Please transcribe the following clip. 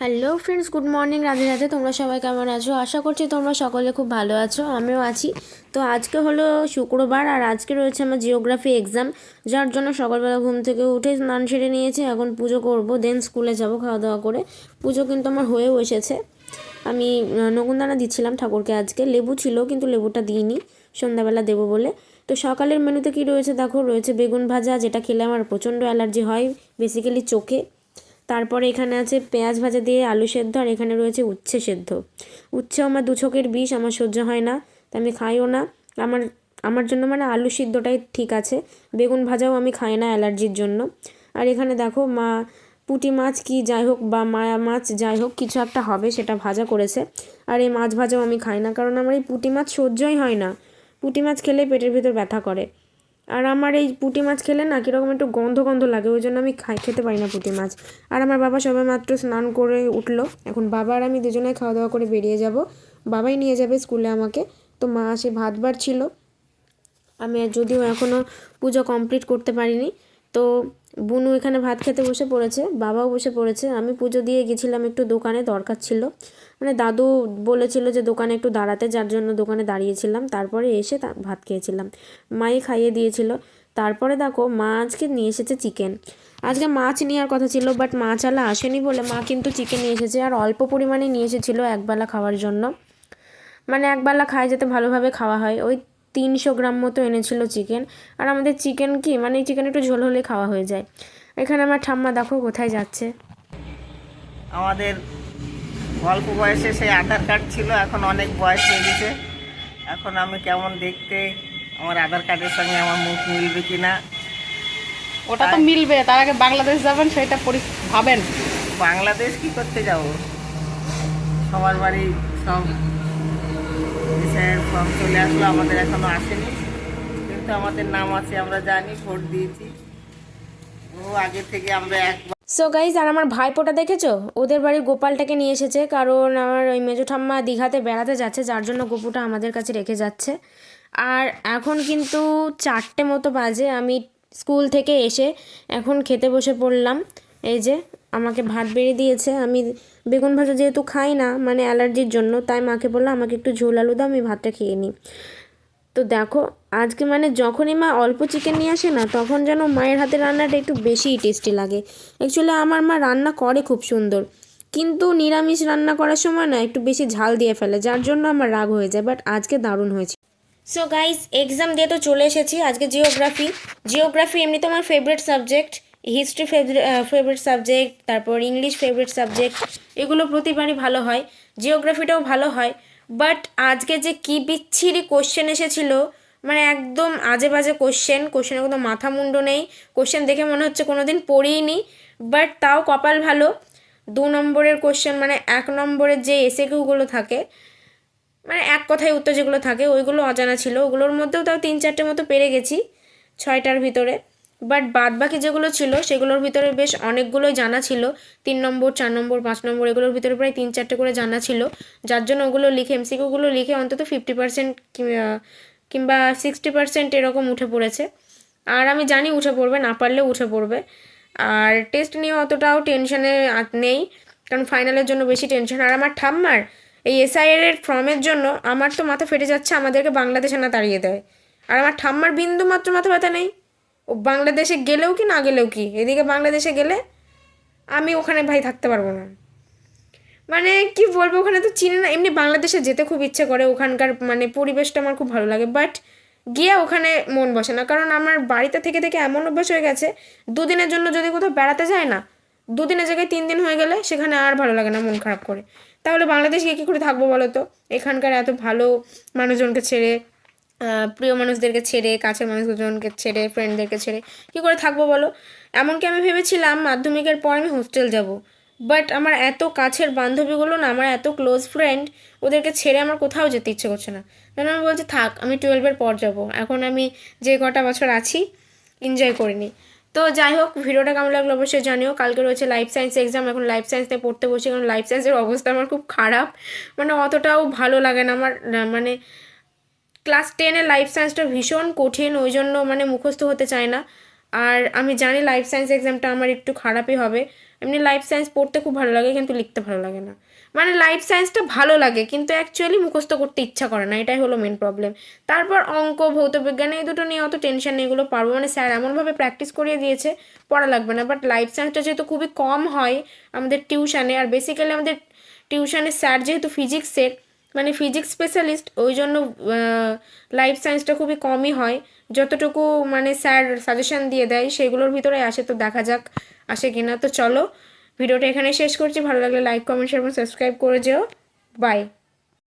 Hello friends good morning Radhe Radhe. তোমরা সবাই কেমন আছো? আশা করছি তোমরা সকলে খুব ভালো আছো আমিও আছি। তো আজকে হলো শুক্রবার আর আজকে রয়েছে আমার জিওগ্রাফি এক্সাম যার জন্য সকালবেলা ঘুম থেকে উঠে স্নান সেরে নিয়েছি। এখন পুজো করব দেন স্কুলে যাব খাওয়া দাওয়া করে। পুজো কিন্তু আমার হয়েও এসেছে। আমি আহ, নকুনদানা দিচ্ছিলাম ঠাকুরকে আজকে। লেবু ছিল কিন্তু লেবুটা দিইনি। সন্ধ্যাবেলা দেবো বলে। তো সকালের মেনুতে কি রয়েছে? দেখো রয়েছে বেগুন ভাজা যেটা খেলে আমার প্রচণ্ড অ্যালার্জি হয় বেসিক্যালি চোখে। তারপরে এখানে আছে পেঁয়াজ ভাজা দিয়ে আলু সেদ্ধ, আর এখানে রয়েছে উচ্ছে সেদ্ধ। উচ্ছে আমার দু চোখের বিষ, আমার সহ্য হয় না, তো আমি খাইও না। আমার আমার জন্য মানে আলু সিদ্ধটাই ঠিক আছে, বেগুন ভাজাও আমি খাই না অ্যালার্জির জন্য। আর এখানে দেখো মা, পুঁটি মাছ কি যাই হোক বা মায়া মাছ যাই হোক, কিছু একটা হবে, সেটা ভাজা করেছে। আর এই মাছ ভাজাও আমি খাই না, কারণ আমার এই পুঁটি মাছ সহ্যই হয় না। পুঁটি মাছ খেলে পেটের ভিতর ব্যথা করে। আর আমার এই পুঁটি মাছ খেলে না কীরকম একটু গন্ধ গন্ধ লাগে, ওই জন্য আমি খাই, খেতে পারি না পুঁটি মাছ। আর আমার বাবা সবে মাত্র স্নান করে উঠল। এখন বাবা আর আমি দুজনে খাওয়া দাওয়া করে বেরিয়ে যাব। বাবাই নিয়ে যাবে স্কুলে আমাকে। তো মা সে ভাত বার ছিল আমি যদিও এখনও পুজো কমপ্লিট করতে পারিনি। তো বুনু এখানে ভাত খেতে বসে পড়েছে, বাবাও বসে পড়েছে। আমি পুজো দিয়ে গেছিলাম একটু দোকানে, দরকার ছিল। মানে দাদু বলেছিল যে দোকানে একটু দাঁড়াতে, যার জন্য দোকানে দাঁড়িয়েছিলাম। তারপরে এসে ভাত খেয়েছিলাম। মাই খাইয়ে দিয়েছিল। তারপরে দেখো, মা আজকে নিয়ে এসেছে চিকেন। আজকে মাছ নেওয়ার কথা ছিল, বাট মাছ আলা আসেনি বলে মা কিন্তু চিকেন নিয়ে এসেছে। আর অল্প পরিমাণে নিয়ে এসেছিল একবেলা খাওয়ার জন্য। মানে একবেলা খায় যাতে ভালোভাবে খাওয়া হয়। ওই তিনশো গ্রাম মতো এনেছিল চিকেন আর আমাদের চিকেন কি মানে চিকেন একটু ঝোল হলে খাওয়া হয়ে যায়। এখানে আমার ঠাম্মা দেখো কোথায় যাচ্ছে। আমাদের অল্প বয়সে সেই আধার কার্ড ছিল এখন অনেক বয়স হয়ে গেছে। এখন আমি কেমন দেখতে আমার আধার কার্ডের সঙ্গে আমার মুখ মিলবে কি না ওটা তো মিলবে তার আগে বাংলাদেশ যাবেন সেটা পরি ভাবেন। বাংলাদেশ কি করতে যাব? সবার বাড়ি সব দেশের ফর্ম চলে আসলো, আমাদের আসেনি। কিন্তু আমাদের নাম আছে, আমরা জানি, ভোট দিয়েছি। ও আগে থেকে আমরা সো গাইজ আর আমার ভাইপোটা দেখেছ? ওদের বাড়ির গোপালটাকে নিয়ে এসেছে, কারণ আমার ওই মেজো ঠাম্মা দীঘাতে বেড়াতে যাচ্ছে, যার জন্য গোপুটা আমাদের কাছে রেখে যাচ্ছে। আর এখন কিন্তু চারটে মতো বাজে, আমি স্কুল থেকে এসে এখন খেতে বসে পড়লাম। এই যে, আমাকে ভাত বেড়ে দিয়েছে, আমি বেগুন ভাজা যেহেতু খাই না মানে অ্যালার্জির জন্য, তাই মাকে বলল আমাকে একটু ঝোল আলু দাও, আমি ভাতটা খেয়ে নিই। তো দেখো, আজকে মানে যখনই মা অল্প চিকেন নিয়ে আসে না, তখন যেন মায়ের হাতের রান্নাটা একটু বেশিই টেস্টি লাগে। অ্যাকচুয়ালি আমার মা রান্না করে খুব সুন্দর। কিন্তু নিরামিষ রান্না করার সময় না, একটু বেশি ঝাল দিয়ে ফেলে, যার জন্য আমার রাগ হয়ে যায় বাট আজকে দারুণ হয়েছে। সো গাইস এক্সাম দিয়ে তো চলে এসেছি, আজকে জিওগ্রাফি জিওগ্রাফি এমনিতে আমার favourite subject history favourite subject তারপর ইংলিশ ফেভারিট সাবজেক্ট এগুলো প্রতিবারই ভালো হয়। জিওগ্রাফিটাও ভালো হয়। বাট আজকে যে কী বিচ্ছিরি কোশ্চেন এসেছিল মানে একদম আজে বাজে কোশ্চেন কোশ্চেনের কোনো মাথা মুন্ডু নেই। কোশ্চেন দেখে মনে হচ্ছে কোনো দিন পড়িনি বাট তাও কপাল ভালো। দু নম্বরের কোশ্চেন মানে এক নম্বরের যে এসেগুলো থাকে মানে এক কথায় উত্তর যেগুলো থাকে, ওইগুলো অজানা ছিল। ওগুলোর মধ্যেও তাও তিন চারটে মতো পেরে গেছি, ছয়টার ভিতরে। বাট বাদ বাকি যেগুলো ছিল, সেগুলোর ভিতরে বেশ অনেকগুলোই জানা ছিল। তিন নম্বর, চার নম্বর, পাঁচ নম্বর, এগুলোর ভিতরে প্রায় তিন চারটে করে জানা ছিল। যার জন্য ওগুলো লিখে, এমসিকিউগুলো লিখে অন্তত ফিফটি পার্সেন্ট কিংবা সিক্সটি পার্সেন্ট এরকম উঠে পড়েছে। আর আমি জানি উঠে পড়বে, না পারলেও উঠে পড়বে। আর টেস্ট নিয়ে অতটাও টেনশনে নেই, কারণ ফাইনালের জন্য বেশি টেনশন আর আমার ঠাম্মার এই এসআইআর এর ফর্মের জন্য আমার তো মাথা ফেটে যাচ্ছে, আমাদেরকে বাংলাদেশে না তাড়িয়ে দেয়। আর আমার ঠাম্মার বিন্দু মাত্র মাথা ব্যথা নেই। ও বাংলাদেশে গেলেও কি না গেলেও কি? এদিকে বাংলাদেশে গেলে আমি ওখানে ভাই থাকতে পারব না। মানে কি বলব, ওখানে তো চিনি না। এমনি বাংলাদেশে যেতে খুব ইচ্ছে করে, ওখানকার মানে পরিবেশটা আমার খুব ভালো লাগে। বাট গিয়ে ওখানে মন বসে না। কারণ আমার বাড়িতে থেকে থেকে এমন অভ্যাস হয়ে গেছে, দুদিনের জন্য যদি কোথাও বেড়াতে যায় না, দুদিনের জায়গায় তিন দিন হয়ে গেলে সেখানে আর ভালো লাগে না মন খারাপ করে। তাহলে বাংলাদেশ গিয়ে কী করে থাকব বলো তো? এখানকার এত ভালো মানুষজনকে ছেড়ে প্রিয় মানুষদেরকে ছেড়ে, কাছের মানুষজনকে ছেড়ে ফ্রেন্ডদেরকে ছেড়ে, কী করে থাকব বলো? এমনকি আমি ভেবেছিলাম মাধ্যমিকের পর আমি হোস্টেল যাব। বাট আমার এত কাছের বান্ধবীগুলো না, আমার এত ক্লোজ ফ্রেন্ড ওদেরকে ছেড়ে আমার কোথাও যেতে ইচ্ছে করছে না। কারণ আমি বলছি, থাক, আমি টুয়েলভের পর যাব। এখন আমি যে কটা বছর আছি এনজয় করিনি। তো যাই হোক, ভিডিওটা কেমন লাগল অবশ্যই জানিও। কালকে রয়েছে লাইফ সায়েন্স এক্সাম এখন লাইফ সায়েন্স নিয়ে পড়তে বসি, কারণ লাইফ সায়েন্সের অবস্থা আমার খুব খারাপ। মানে অতটাও ভালো লাগে না আমার মানে ক্লাস টেনের লাইফ সায়েন্সটা ভীষণ কঠিন, ওই জন্য মানে মুখস্থ হতে চায় না। আর আমি জানি লাইফ সায়েন্স এক্সামটা আমার একটু খারাপই হবে। এমনি লাইফ সায়েন্স পড়তে খুব ভালো লাগে, কিন্তু লিখতে ভালো লাগে না। মানে লাইফ সায়েন্সটা ভালো লাগে, কিন্তু অ্যাকচুয়ালি মুখস্থ করতে ইচ্ছা করে না, এটাই হলো মেন প্রবলেম তারপর অঙ্ক, ভৌত বিজ্ঞান, এই দুটো নিয়ে অত টেনশন নেই, এগুলো পারব। মানে স্যার এমনভাবে প্র্যাকটিস করিয়ে দিয়েছে, পড়া লাগবে না। বাট লাইফ সায়েন্সটা যেহেতু খুবই কম হয় আমাদের টিউশানে আর বেসিক্যালি আমাদের টিউশানে স্যার যেহেতু ফিজিক্সের মানে ফিজিক্স স্পেশালিস্ট ওই জন্য লাইফ সায়েন্সটা খুবই কমই হয়। যতটুকু মানে স্যার সাজেশন দিয়ে দেয়, সেগুলোর ভিতরে আসে, তো দেখা যাক আসে কিনা। তো চলো, ভিডিওটা এখানে শেষ করছি। ভালো লাগলে লাইক কমেন্ট শেয়ার এবং সাবস্ক্রাইব করে যেও। বাই